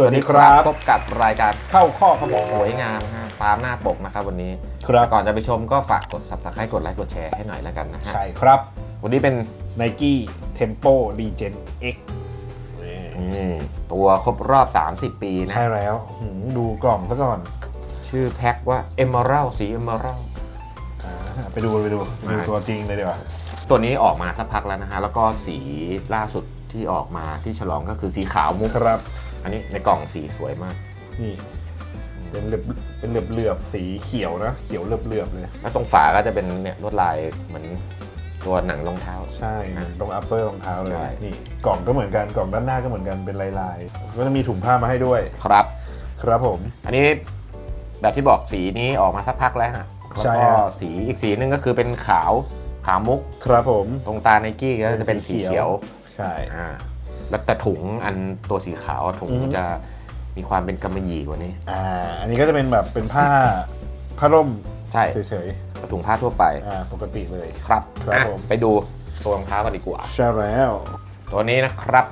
สวัสดีครับ พบกับรายการเข้าข้อครับผมหวยงามนะฮะตามหน้าปกนะครับวันนี้ครับแต่ก่อนจะไปชมก็ฝากกด subscribe กดไลค์กดแชร์ให้หน่อยแล้วกันนะฮะใช่ครับ วันนี้เป็น Nike Tempo Regen X นี่นี่ตัวครบรอบ 30 ปีนะ ใช่แล้วหืมดูกล่องซะก่อน ชื่อแพ็คว่า Emerald สี Emerald อ่าไปดูไปดูไปดูมาตัวจริงเลยดีกว่าตัวนี้ออกมาสักพักแล้วนะฮะ แล้วก็สีล่าสุดที่ออกมาที่ฉลองก็คือสีขาวมุกครับ อันนี้ในกล่องสีสวยมาก นี่ เป็นเหลือบเป็นเหลือบเหลือบๆสีเขียวนะ เขียวเหลือบเหลือบๆเลย แล้วตรงฝาก็จะเป็นเนี่ยลวดลายเหมือนตัวหนังรองเท้า ใช่ตรงอัปเปอร์รองเท้าเลยใช่นี่กล่องก็เหมือนกันกล่องด้านหน้าก็เหมือนกันเป็นลายลายๆก็จะมีถุงผ้ามาให้ด้วย ครับ ครับผม อันนี้แบบที่บอกสีนี้ออกมาสักพักแล้วฮะแล้วใช่ก็ฮะ สีอีกสีหนึงก็คือเป็นขาวขาวมุก ครับผม ตรงตาไนกี้ก็จะเป็นสีเขียว ใช่ อ่า แล้วแต่ถุงอันตัวสีขาวถุงอือฮึจะมีความเป็นกำมะหยี่กว่านี้ อ่า อันนี้ก็จะเป็นแบบเป็นผ้า ผ้าร่มใช่เฉยถุงผ้าทั่วไปๆอ่า ปกติเลย ครับครับอะผมไปดูตัวรองเท้ากันดีกว่า ใช่แล้ว ตัวนี้นะครับ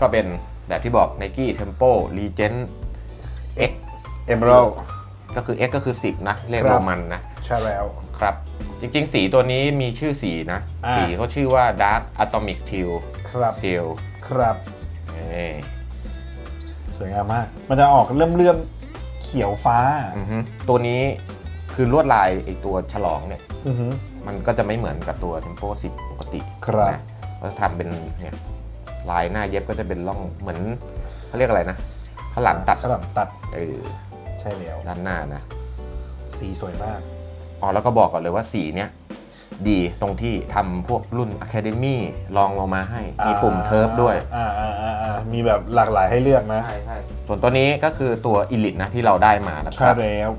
ก็เป็นแบบที่บอก Nike Tempo Legend X Emerald ก็คือ X ก็คือ 10 นะ เลขครับโรมันนะ ใช่แล้ว ครับ จริงๆ สีตัวนี้มีชื่อสีนะ อ่า สีเขาชื่อว่า Dark Atomic Teal ครับ Seal ครับ นี่สวยงามมาก มันจะออกเลื่อมเลื่อมๆเขียวฟ้าอือฮึตัวนี้คือลวดลายไอตัวฉลองเนี่ย อือหือ มันก็จะไม่เหมือนกับตัว Tempo 10 ปกติครับ นะก็จะทำเป็นเนี่ยลายหน้าเย็บก็จะเป็นร่องเหมือนเขาเรียกอะไรนะข้างหลังตัดขาวหลังตัดเออใช่แล้วด้านหน้านะ สีสวยมาก อ๋อแล้วก็บอกก่อนเลยว่าสีเนี้ยดีตรงที่ทำพวกรุ่น Academy ลองลงมาให้ มีปุ่มเทิร์ฟด้วย อ่าอ่าอ่าอ่ามีแบบหลากหลายให้เลือกนะ ใช่ใช่ส่วนตัวนี้ก็คือตัว Elite นะที่เราได้มานะคใช่รับแล้ว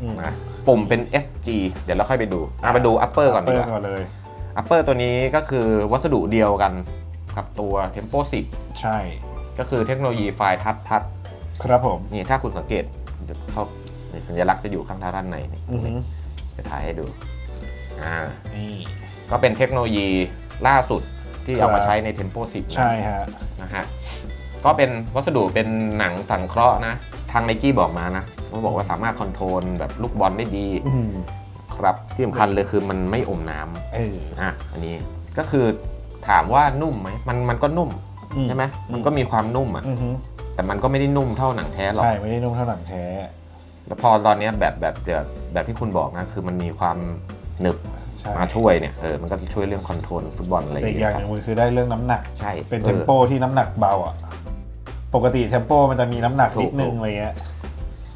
อืมนะปุ่มเป็น FG เดี๋ยวเราค่อยไปดูอะไปดู Upper ก่อนดีกเปิดก่อว่านเลย Upper ตัวนี้ก็คือวัสดุเดียวกันกับตัว Tempo ใช่ 10 ก็คือเทคโนโลยีไฟทัชทัชครับผมนี่ถ้าคุณสังเกตเดี๋ยวเขานี่สัญลักษณ์จะอยู่ข้างด้านในนี่ อือหือ จะถ่ายให้ดูอ่านี่ ก็เป็นเทคโนโลยีล่าสุดที่เอาครัมาบใช้ใน Tempo 10นะใช่ฮะ นะฮะก็เป็นวัสดุเป็นหนังสังเคราะห์นะ ทางไนกี้บอกมานะเขาบอกว่าสามารถคอนโทรลแบบลูกบอลได้ดี อืมครับที่สำคัญเลยคือมันไม่อมน้ำเอออะอันนี้ก็คือถามว่านุ่มไหมมันมันก็นุ่มอืม ใช่ไหมมันก็มีความนุ่มอะอือหือแต่มันก็ไม่ได้นุ่มเท่าหนังแท้หรอก ใช่ ไม่ได้นุ่มเท่าหนังแท้ แล้วพอตอนเนี้ยแบบแบบแบบแบบที่คุณบอกนะคือมันมีความหนึบใช่มาช่วยเนี่ยเออมันก็ช่วยเรื่องคอนโทรลฟุตบอลอะไรอแต่ย่างอีกอเงี้ย่างยหครันึ่บงมันคือได้เรื่องน้ำหนัก ใช่เป็นอเทอมโปที่น้ำหนักเบาอะ ปกติเทมโปมันจะมีน้ำหนักนิดนึงถูก อะไรเงี้ย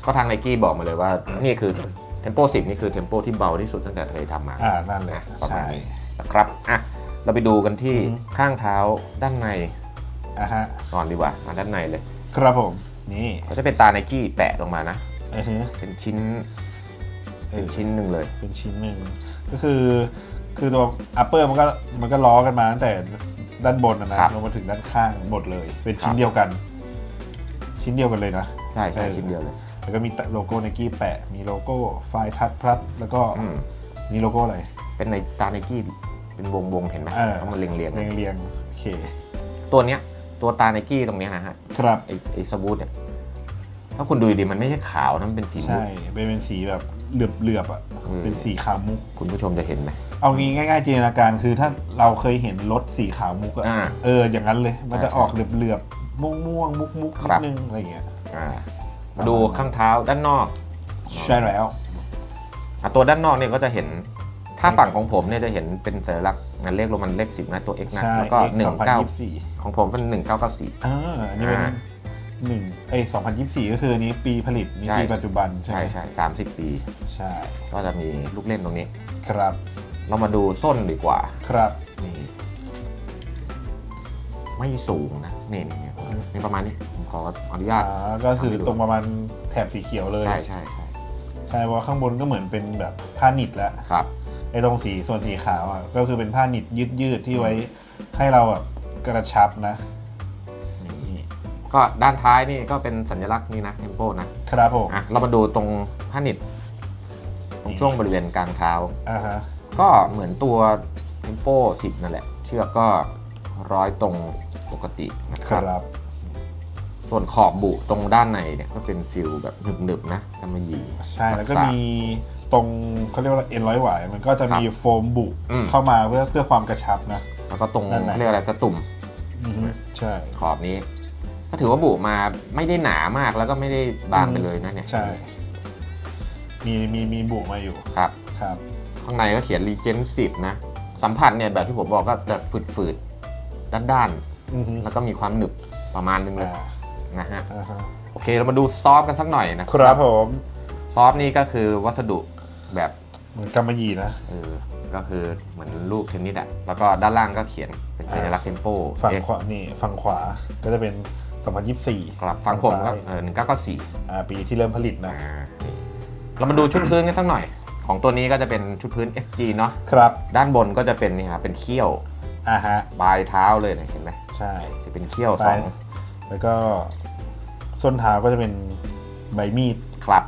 ก็ทางไนกี้บอกมาเลยว่า นี่คือเทมโป10 นี่คือเทมโปที่เบาที่สุดตั้งแต่เคยทำมาอ่า นั่นแหละประมาใช่ ณนี้นะครับอะเราไปดูกันที่อือฮึข้างเท้าด้านในอะฮะ ก่อนดีกว่ามาด้านในเลย ครับผม นี่ เขาจะเป็นตาไนกี้แปะลงมานะ อือฮึ เป็นชิ้น เอเป็นอชิ้นหนึ่งเลย เป็นชิ้นหนึ่งก็คือ คือตัวอัปเปอร์มันก็มันก็ล้อกันมาตั้งแต่ด้านบนนะนะครับลงมาถึงด้านข้างหมดเลย เป็นชิ้นครับ เดียวกัน ชิ้นเดียวกันเลยนะ ใช่ใช่เออ ชิ้นเดียวเลย แล้วก็มีโลโก้ไนกี้แปะ มีโลโก้ไฟทัชพลัสแล้วก็อืม นี่โลโก้อะไร เป็นในตาไนกี้เป็นวงวงๆเห็นไหมเออเขามาเรียงเรียงเรียงเรียงๆโอเค ตัวเนี้ย ตัวตาไนกี้ตรงเนี้ยนะฮะ ครับ ไอไอสบูตเนี่ยถ้าคุณดูดีๆมันไม่ใช่ขาวนะมันเป็นสีมุก ใช่เป็นเป็นสีแบบเหลือบเหลือบๆอะอืม เป็นสีขาวมุก คุณผู้ชมจะเห็นไหม เอางี้ง่ายๆจินตนาการคือถ้าเราเคยเห็นรถสีขาวมุกอะอ่าเอออย่างนั้นเลย มันจะใช่ออกเหลือบเหลือบม่วงม่วงๆมุกมุกคนิรัดบนึงอะไรอย่างเงี้ยอ่ามาดูข้างเท้าด้านนอกใช่แล้ว อะตัวด้านนอกเนี่ยก็จะเห็น ถ้าฝั่งของผมเนี่ยจะเห็นเป็นสัญลักษณ์งานเลขโรมันเลขสิบนะตัว x นะใช่แล้วก็ X หนึ่งเก้า2024ของผมเป็นหนึ่งเก้าเก้าสี่อ่าอันนี้เป็นอ่า หนึ่งเอ้ย2024ก็คืออันนี้ปีผลิตนี่ใช่ ปีปัจจุบันใช่ใช่ไหมใช่สามสิบปี ใช่ก็จะมีลูกเล่นตรงนี้ ครับเรามาดูส้นดีกว่า ครับ นี่ ไม่สูงนะ นี่นี่นี่นี่ประมาณนี้ ผมขออนุญาต อ่าก็คือตรงประมาณแถบสีเขียวเลย ใช่ใช่ใช่ใช่เพราะว่าข้างบนก็เหมือนเป็นแบบผ้าหนิดแล้ว ครับ ไอ้ตรงสีส่วนสีขาวอะก็คือเป็นผ้าหนิดยืดยืดๆที่ไว้ให้เราแบบกระชับนะนี่ ก็ด้านท้ายนี่ก็เป็นสัญลักษณ์นี่นะเทมโปนะครับผมอะเรามาดูตรงผ้านิดตรงช่วงบริเวณกลางเท้า อ่าฮะก็เหมือนตัวเทมโป10 นั่นแหละ เชือกก็ร้อยตรงปกตินะคครับรับส่วนขอบบุตรงด้านในเนี่ยก็เป็นฟิลแบบหนึบๆนะกำมะหยี่ใช่แล้วก็รัษา มีตรงเขาเรียกว่าเอ็นร้อยหวายมันก็จะมีโฟมบุอืม เข้ามาเพื่อเพื่อความกระชับนะ แล้วก็ตรงด้านใน เขาเรียกอะไรตะตุ่ม อือฮึใช่ ขอบนี้ ก็ถือว่าบุมาไม่ได้หนามากแล้วก็ไม่ได้บางไปเลยนะเนี่ย ใช่ มีมีมีบุมาอยู่ ครับ ครับ ข้างในก็เขียน Legend 10นะ สัมผัสเนี่ยแบบที่ผมบอกก็จะฝืดๆด้านอือฮึๆแล้วก็มีความหนึบประมาณนึงเลยอ่านะฮะอ่าฮะ โอเคเรามาดูซอฟต์กันสักหน่อยนะ ครับผม ซอฟต์นี่ก็คือวัสดุแบบเหมือนกำมะหยี่นะเออก็คือเหมือนลูกเทนนิสอะแล้วก็ด้านล่างก็เขียนเป็นสัญลักษณ์เทมโป ฝั่งขวา นี่ ฝั่งขวา ก็จะเป็น 2024ครับฝั่งผมก็ซ้ายเออหนึ่งเก้าก็สี่อ่าปีที่เริ่มผลิตนะเรามาดูชุดพื้นกันสักหน่อย ของตัวนี้ก็จะเป็นชุดพื้น FG เนาะครับด้านบนก็จะเป็นนี่ครับเป็นเขี้ยวอ่าฮะปลายเท้าเลยเนี่ยเห็นไหมใช่ จะเป็นเขี้ยวไปสองแล้วก็ส้นเท้าก็จะเป็นใบมีดครับ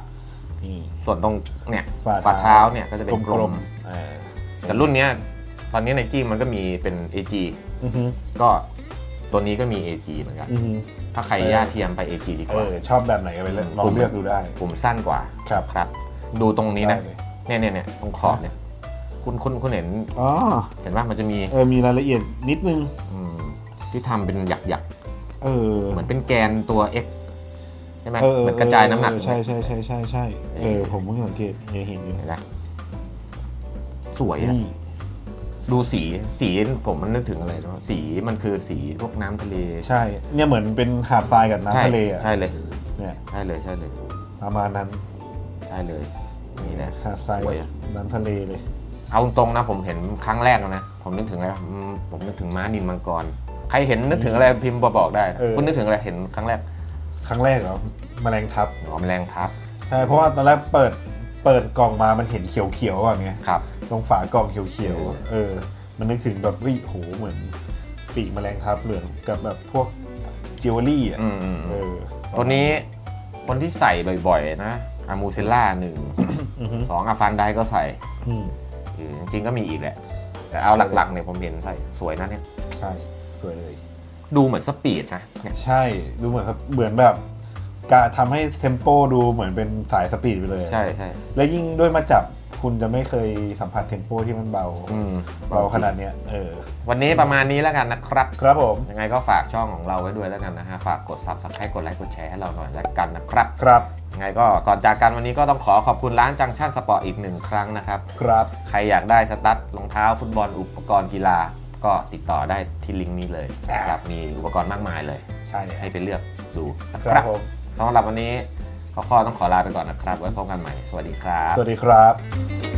นี่ ส่วนตรงเนี่ยฝ่าฝ่าเท้าเนี่ยก็จะเป็นกลมๆเออแต่รุ่นเนี้ยตอนนี้ในกี้มันก็มีเป็น AG อือฮึก็ ตัวนี้ก็มี AG เหมือนกัน อือฮึถ้าใครเออย่าเทียมไป AG ดีกเอว่า อชอบแบบไหนก็ไปเลือกลองกลุ่มเลือกดูได้ผมสั้นกว่าครับครับ ดูตรงนี้นะได้เลย เนี่ยเนี่ยเนี่ยตรงขอบเนี่ย คุณคุณคุณเห็นอ๋อเห็นว่ามันจะมีเออมีรายละเอียดนิดนึง อืมที่ทำเป็นหยักหยักเออๆเหมือนเป็นแกนตัว X ใช่ไหมเออเหมือนกระจายน้ำหนัก เออใช่ใช่ใช่ใช่ใช่เออผมเพิ่งสังเกตเห็นอยู่เห็นไหมสวยอะนี่ ดูสีสีผมมันนึกถึงอะไรเนาะสีมันคือสีพวกน้ำทะเลใช่เนี่ยเหมือนเป็นหาดทรายกับใช่น้ำทะเลอะใช่เลยเนี่ยใช่เลยใช่เลยประมาณนั้นใช่เลยนี่นะหาดทรายสวยกับอะน้ำทะเลเลย เอาตรงๆนะผมเห็นครั้งแรกแล้วนะผมนึกถึงอะไรวะอืมผมนึกถึงม้านินมังกร ใครเห็นนึกถึงอะไรพิมพ์บอกได้นะเออ คุณนึกถึงอะไรเห็นครั้งแรกครั้งแรกเหรอแมลงทับหนอมแรงทับ ใช่เพราะว่าตอนแรกเปิด เปิดกล่องมามันเห็นเขียวๆอะไงครับ ตรงฝากล่องเขียวๆอะเออ มันนึกถึงแบบวิโหเหมือนปีกแมลงทับเหลืองกับแบบพวกจิวเวลรี่อะ อืมอืมเออตัวนี้คนที่ใส่บ่อยๆ นะอามูเซล่าหนึ่งอือฮึสองอาฟันไดก็ใส่อืมเออจริงๆก็มีอีกแหละ แต่เอาหลักๆเนี่ยผมเห็นใส่สวยนะเนี่ย ใช่ สวยเลย ดูเหมือนสปีดนะเนี่ยใช่ ดูเหมือนครับเหมือนแบบ กะทำให้เทมโปดูเหมือนเป็นสายสปีดไปเลย ใช่ใช่และยิ่งด้วยมาจับคุณจะไม่เคยสัมผัสเทมโปที่มันเบาอืมเบาขนาดเนี้ยเออวันนี้ประมาณนี้แล้วกันนะครับ ครับผมยังไงก็ฝากช่องของเราไว้ด้วยแล้วกันนะฮะ ฝากกด subscribe กดไลค์กดแชร์ให้เราหน่อยแล้วกันนะครับครับยังไงก็ก่อนจากกันวันนี้ก็ต้องขอขอบคุณร้านจังชั่นสปอร์ตอีกหนึ่งครั้งนะครับ ครับ ใครอยากได้สตั๊ดรองเท้าฟุตบอลอุปกรณ์กีฬา ก็ติดต่อได้ที่ลิงก์นี้เลยนะครับมีอุปกรณ์มากมายเลย ใช่เลยให้ไปเลือกดูนะคครัรับบผม สำหรับวันนี้ข้อข้อต้องขอลาไปก่อนนะครับ ไว้พบกันใหม่ สวัสดีครับ สวัสดีครับ